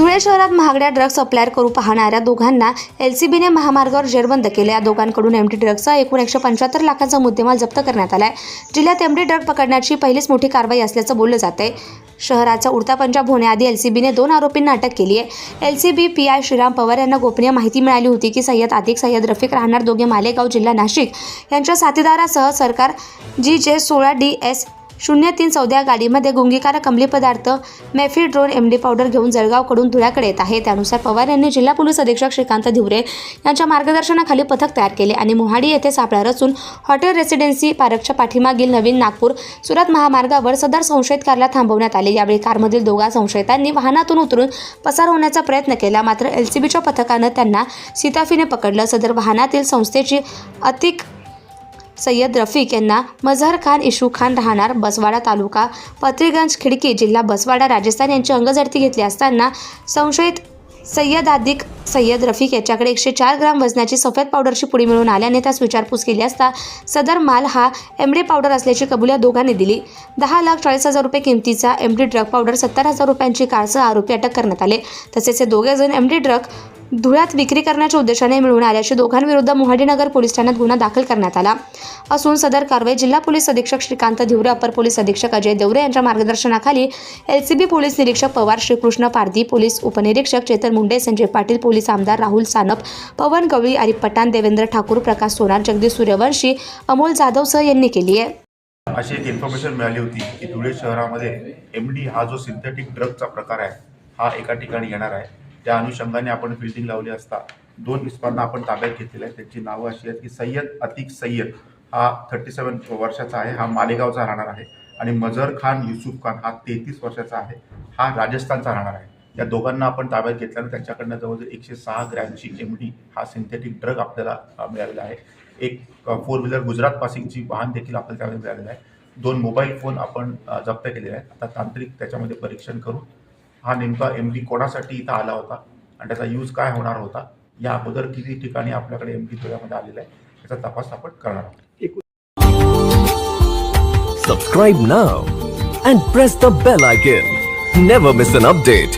धुळे शहरात महागड्या drugs supplier करू पाहणाऱ्या दोघांना एल सी बीने महामार्गावर जेरबंद केले. या दोघांकडून एमडी ड्रग्जचा एकूण एकशे पंच्याहत्तर लाखांचा मुद्देमाल जप्त करण्यात आलाय. जिल्ह्यात एमडी ड्रग पकडण्याची पहिलीच मोठी कारवाई असल्याचं बोललं जात आहे शहराचा उडता पंजाब होण्याआधी एल सी बीने दोन आरोपींना अटक केली आहे. L C B P I Shriram Pawar यांना गोपनीय माहिती मिळाली होती की सय्यद आतिक सय्यद रफिक राहणार दोघे मालेगाव जिल्हा नाशिक. यांच्या साथीदारासह सरकार जी जे सोळा डी एस शून्य तीन चौदा गाडीमध्ये गुंगीकारक अंमली पदार्थ मेफिड्रोन एमडी पावडर घेऊन जळगावकडून धुळ्याकडे येत आहे त्यानुसार पवार यांनी जिल्हा पोलीस अधीक्षक श्रीकांत धिवरे यांच्या मार्गदर्शनाखाली पथक तयार केले आणि मोहाडी येथे सापळा रचून हॉटेल रेसिडेन्सी पार्कच्या पाठीमागील नवीन नागपूर सुरत महामार्गावर सदर संशयित कारला थांबवण्यात आले. यावेळी कारमधील दोघा संशयितांनी वाहनातून उतरून पसार होण्याचा प्रयत्न केला. मात्र एलसीबीच्या पथकानं त्यांना सीताफीने पकडलं. सदर वाहनातील संस्थेची अतिक सय्यद रफिक यांना मझहर खान इशू खान राहणार बसवाडा तालुका. पत्रीगंज खिडकी जिल्हा बसवाडा राजस्थान यांची अंगझडती घेतली असताना संशयित सय्यद आदिक सय्यद रफिक याच्याकडे एकशे चार ग्राम वजनाची सफेद पावडरची पुडी मिळून आल्याने त्यास विचारपूस केली असता सदर माल हा एमडी पावडर असल्याची कबुल्या दोघांनी दिली. दहा लाख चाळीस हजार रुपये किमतीचा एमडी ड्रग पावडर सत्तर हजार रुपयांची कारसह आरोपी अटक करण्यात आले. तसेच हे दोघेजण एमडी ड्रग धुळ्यात विक्री करण्याच्या उद्देशाने मिळून आल्याचे दोघांविरुद्ध मोहाडीनगर पोलीस ठाण्यात गुन्हा दाखल करण्यात आला. असून सदर कारवाई जिल्हा पोलीस अधीक्षक श्रीकांत धिवरे अपर पोलीस अधीक्षक अजय देवरे यांच्या मार्गदर्शनाखाली एलसीबी पोलीस निरीक्षक पवार श्रीकृष्ण पारधी पोलीस उपनिरीक्षक चेतन मुंडे संजय पाटील पोलीस आमदार राहुल सानप पवन गवळी आरिफ पठाण देवेंद्र ठाकूर प्रकाश सोनार जगदीश सूर्यवंशी अमोल जाधव सह यांनी केली आहे. अशी एक इन्फॉर्मेशन मिळाली होती की धुळे शहरामध्ये एम डी हा जो सिंथेटिक ड्रगचा प्रकार आहे हा एका ठिकाणी येणार आहे. त्या अनुषंगाने आपण फिल्डिंग लावली असता दोन इस्पांना आपण ताब्यात घेतलेले आहे त्यांची नावं अशी आहेत की सय्यद अतिक सय्यद. हा थर्टी सेवन वर्षाचा आहे हा मालेगावचा राहणार आहे. आणि मझर खान युसुफ खान हा तेहतीस वर्षाचा आहे हा राजस्थानचा राहणार आहे. या दोघांना आपण ताब्यात घेतल्यानं त्यांच्याकडनं जवळजवळ एकशे सहा ग्रॅमची एम डी हा सिंथेटिक ड्रग आपल्याला मिळालेला आहे. एक फोर व्हीलर गुजरात पासिंगची वाहन देखील आपल्याला त्यामध्ये मिळालेलं आहे. दोन मोबाईल फोन आपण जप्त केलेले आहेत. आता तांत्रिक त्याच्यामध्ये परीक्षण करून हा नेमका एम डी कोणासाठी इथं आला होता आणि त्याचा यूज काय होणार होता या अगोदर किती ठिकाणी आपल्याकडे एम डी धुळ्यामध्ये आलेला आहे त्याचा तपास आपण करणार आहोत. Subscribe now and press the bell icon never miss an update